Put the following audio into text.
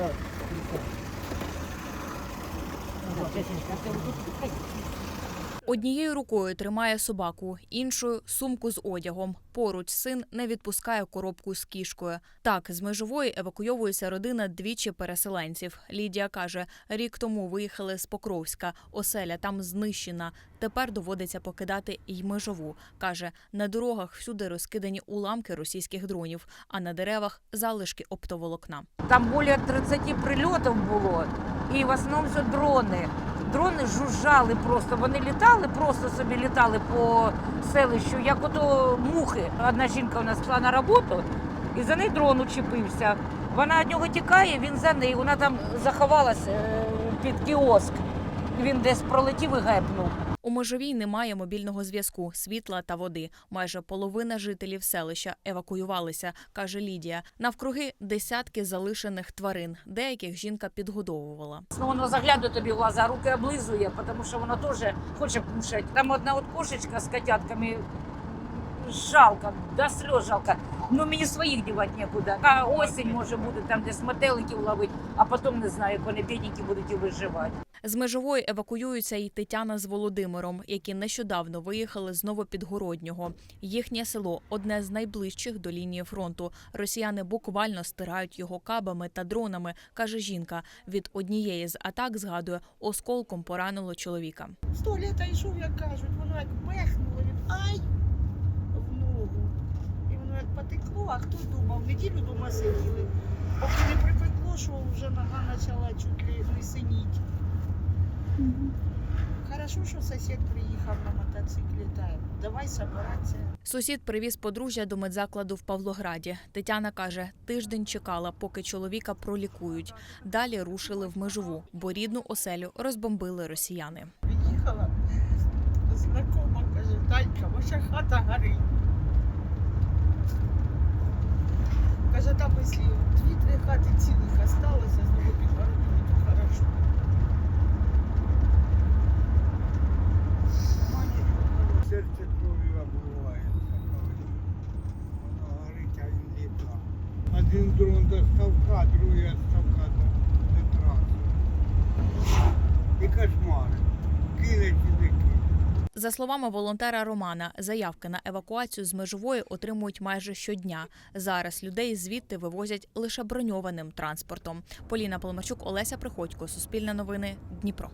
はい。Однією рукою тримає собаку, іншою сумку з одягом. Поруч син не відпускає коробку з кішкою. Так, з межової евакуйовується родина двічі переселенців. Лідія каже, рік тому виїхали з Покровська. Оселя там знищена. Тепер доводиться покидати й межову. каже, на дорогах всюди розкидані уламки російських дронів, а на деревах залишки оптоволокна. Там більше 30 прильотів було, і в основному все дрони. Дрони жужжали просто. Вони літали, просто собі літали по селищу, як ото мухи. Одна жінка у нас пішла на роботу, і за неї дрон учепився. Вона від нього тікає, він за нею. Вона там заховалася е, під кіоск. Він десь пролетів і гепнув. У межовій немає мобільного зв'язку, світла та води. Майже половина жителів селища евакуювалися, каже Лідія. Навкруги десятки залишених тварин. Деяких жінка підгодовувала. Ну, воно заглядує тобі в глаза, руки облизує, тому що воно теж хоче кушати. Там одна от кошечка з котятками. Жалко, до сльоз жалко. Ну мені своїх дівати нікуди. А осінь може бути там, десь метеликів ловить, а потім не знаю, як вони бідненькі будуть і виживати. З межової евакуюються і Тетяна з Володимиром, які нещодавно виїхали з Новопідгороднього. Їхнє село одне з найближчих до лінії фронту. Росіяни буквально стирають його кабами та дронами, каже жінка. Від однієї з атак згадує, осколком поранило чоловіка. Сто літа йшов, як кажуть, воно як бехнуло, він ай в ногу. І воно як потекло, а хто думав, неділю дома сиділи. Поки не припекло, що вже нога почала чуть ли не синіть. Хорошо, що сусід приїхав на мотоциклі, та давай собиратися. Сусід привіз подружжя до медзакладу в Павлограді. Тетяна каже, тиждень чекала, поки чоловіка пролікують. Далі рушили в межову, бо рідну оселю розбомбили росіяни. Приїхала знакома, каже, Танька, ваша хата горить. Каже, там якщо дві-три хати цілих осталося, знову підгородили, то хорошо. Серце кров'ю обливає. Воно горить, а він літа. Один дрон до ставка, другий від ставка до, до траси. І кошмари. Кинуть і не. За словами волонтера Романа, заявки на евакуацію з межової отримують майже щодня. Зараз людей звідти вивозять лише броньованим транспортом. Поліна Поломачук, Олеся Приходько, Суспільне новини, Дніпро.